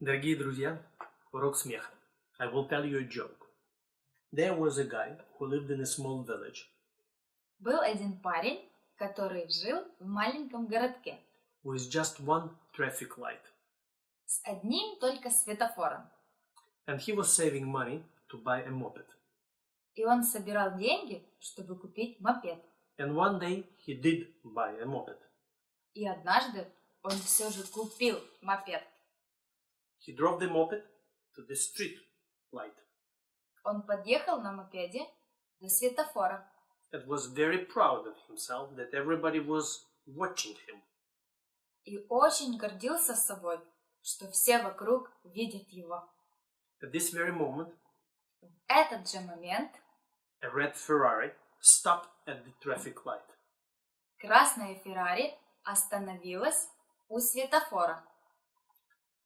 Дорогие друзья, урок смеха. I will tell you a joke. There was a guy who lived in a small village Был один парень, который жил в маленьком городке with just one traffic light. с одним только светофором. And he was saving money to buy a moped. И он собирал деньги, чтобы купить мопед. And one day he did buy a moped. И однажды он все же купил мопед. He drove the moped to the street light Он подъехал на мопеде до светофора and was very proud of himself that everybody was watching him. и очень гордился собой, что все вокруг видят его. At this very moment, В этот же момент a red Ferrari stopped at the traffic light. красная Феррари остановилась у светофора.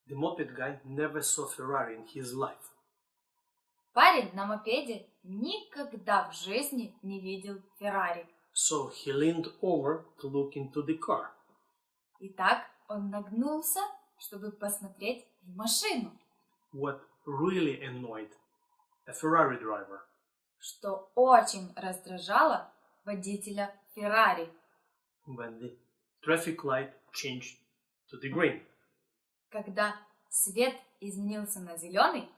The moped guy never saw Ferrari in his life. Парень на мопеде никогда в жизни не видел Феррари. So he leaned over to look into the car. Итак, он нагнулся, чтобы посмотреть в машину, What really annoyed a Ferrari driver что очень раздражало водителя Феррари, when the traffic light changed to the green. Когда свет изменился на зеленый,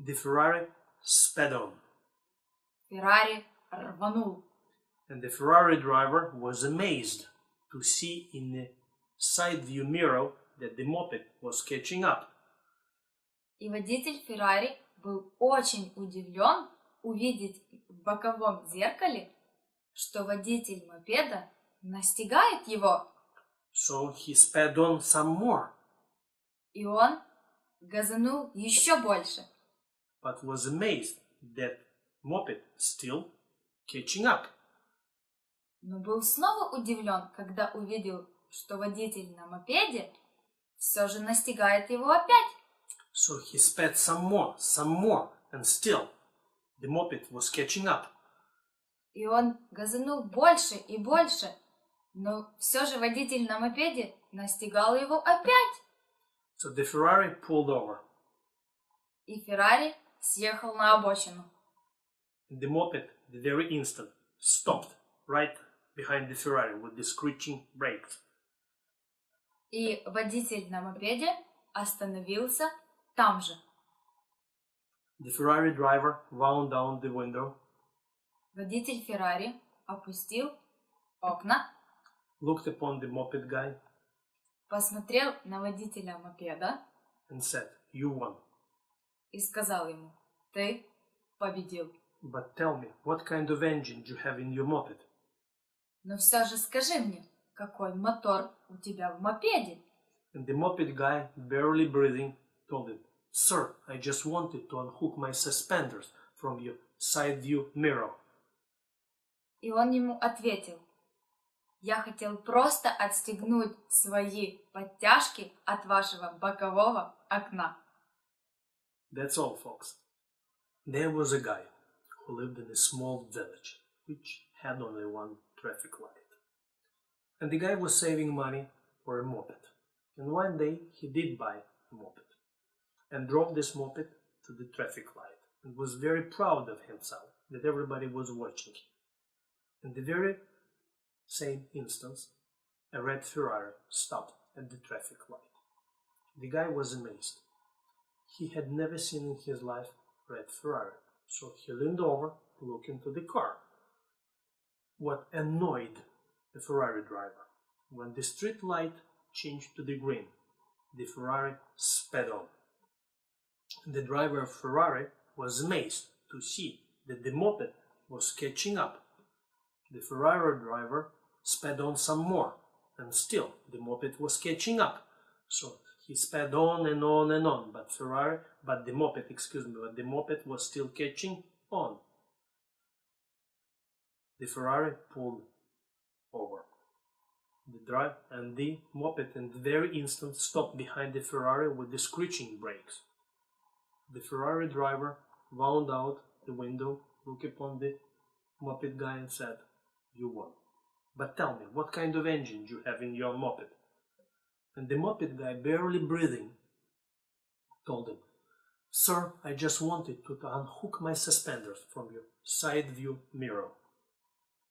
The Ferrari sped on, Феррари рванул. and the Ferrari driver was amazed to see in the side view mirror that the moped was catching up. И водитель Феррари был очень удивлен увидеть в боковом зеркале, что водитель мопеда настигает его, So he sped on some more, и он газанул еще больше. but was amazed that moped still catching up. Но был снова удивлен, когда увидел, что водитель на мопеде все же настигает его опять. So he sped some more, some more, and still the moped was catching up. И он газанул больше и больше, но все же водитель на мопеде настигал его опять. So the Ferrari pulled over, И Феррари съехал на обочину. and the moped, the very instant, stopped right behind the Ferrari with the screeching brakes. И водитель на мопеде остановился там же. The Ferrari driver wound down the window, Водитель Феррари опустил окна, looked upon the moped guy, Посмотрел на водителя мопеда and said, You won. и сказал ему, ты победил. But tell me, what kind of engine do you have in your moped? Но все же скажи мне, какой мотор у тебя в мопеде? And the moped guy, barely breathing, told him, Sir, I just wanted to unhook my suspenders from your side view mirror. И он ему ответил, я хотел просто отстегнуть свои подтяжки от вашего бокового окна. That's all, folks. There was a guy who lived in a small village which had only one traffic light. And the guy was saving money for a moped. And one day he did buy a moped and drove this moped to the traffic light and was very proud of himself that everybody was watching him. In the very same instance, a red Ferrari stopped at the traffic light. The guy was amazed. He had never seen in his life red Ferrari, so he leaned over to look into the car. What annoyed the Ferrari driver when the street light changed to the green, the Ferrari sped on. The driver of Ferrari was amazed to see that the moped was catching up. The Ferrari driver sped on some more, and still the moped was catching up. So he sped on and on and on, but Ferrari, but the moped, excuse me, but the moped was still catching on. The Ferrari pulled over. The drive and the moped in the very instant stopped behind the Ferrari with the screeching brakes. The Ferrari driver wound out the window, looked upon the moped guy and said, You won. But tell me, what kind of engine do you have in your moped? And the moped guy, barely breathing, told him, Sir, I just wanted to unhook my suspenders from your side view mirror.